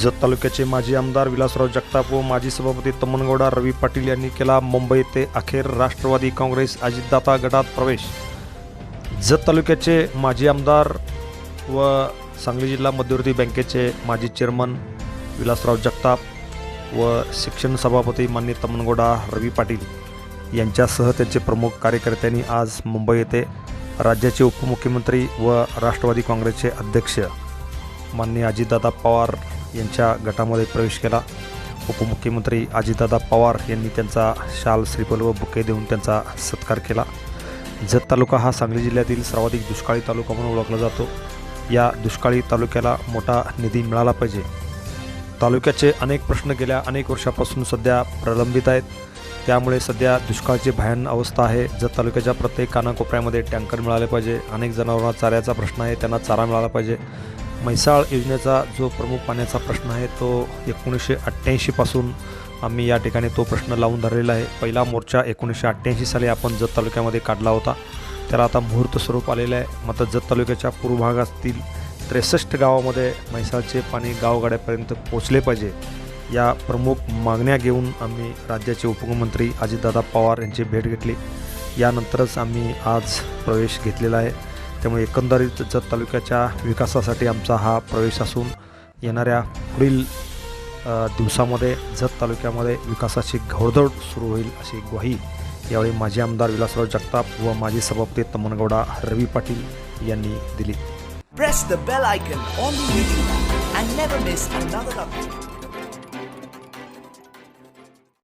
जत तालुक्याचे माजी आमदार विलासराव जगताप व माजी सभापती तमनगौडा रवी पाटील यांनी केला मुंबई ते अखेर राष्ट्रवादी काँग्रेस अजितदाता गटात प्रवेश. जत तालुक्याचे माजी आमदार व सांगली जिल्हा मध्यवर्ती बँकेचे माजी चेअरमन विलासराव जगताप व शिक्षण सभापती मान्य तमनगौडा रवी पाटील यांच्यासह त्यांचे प्रमुख कार्यकर्त्यांनी आज मुंबई येथे राज्याचे उपमुख्यमंत्री व राष्ट्रवादी काँग्रेसचे अध्यक्ष माननीय अजितदादा पवार यांच्या गटामध्ये प्रवेश केला. उपमुख्यमंत्री अजितदादा पवार यांनी त्यांचा शाल श्रीफल व बुके देऊन त्यांचा सत्कार केला. जत तालुका हा सांगली जिल्ह्यातील सर्वाधिक दुष्काळी तालुका म्हणून ओळखला जातो. या दुष्काळी तालुक्याला मोठा निधी मिळाला पाहिजे. तालुक्याचे अनेक प्रश्न गेल्या अनेक वर्षापासून सध्या प्रलंबित आहेत. त्यामुळे सध्या दुष्काळाची भयान अवस्था आहे. जत तालुक्याच्या प्रत्येक कानाकोपऱ्यामध्ये टँकर मिळाले पाहिजे. अनेक जनावरांना चाऱ्याचा प्रश्न आहे. त्यांना चारा मिळाला पाहिजे. म्हैसाळ योजनेचा जो प्रमुख पाण्याचा प्रश्न आहे तो एकोणीसशे अठ्ठ्याऐंशीपासून आम्ही या ठिकाणी तो प्रश्न लावून धरलेला आहे. पहिला मोर्चा एकोणीसशे अठ्ठ्याऐंशी साली आपण जत तालुक्यामध्ये काढला होता. त्याला आता मुहूर्त स्वरूप आलेलं आहे. मात्र जत तालुक्याच्या पूर्व भागातील त्रेसष्ट गावामध्ये म्हैसाळचे पाणी गावगाड्यापर्यंत पोचले पाहिजे या प्रमुख मागण्या घेऊन आम्ही राज्याचे उपमुख्यमंत्री अजितदादा पवार यांची भेट घेतली. यानंतरच आम्ही आज प्रवेश घेतलेला आहे. त्यामुळे एकंदरीत जत तालुक्याच्या विकासासाठी आमचा हा प्रवेश असून येणाऱ्या पुढील दिवसामध्ये जत तालुक्यामध्ये विकासाची घोडदौड सुरू होईल अशी ग्वाही यावेळी माजी आमदार विलासराव जगताप व माजी सभापती तमनगौडा रवी पाटील यांनी दिली Press the bell icon on the YouTube and never miss another update.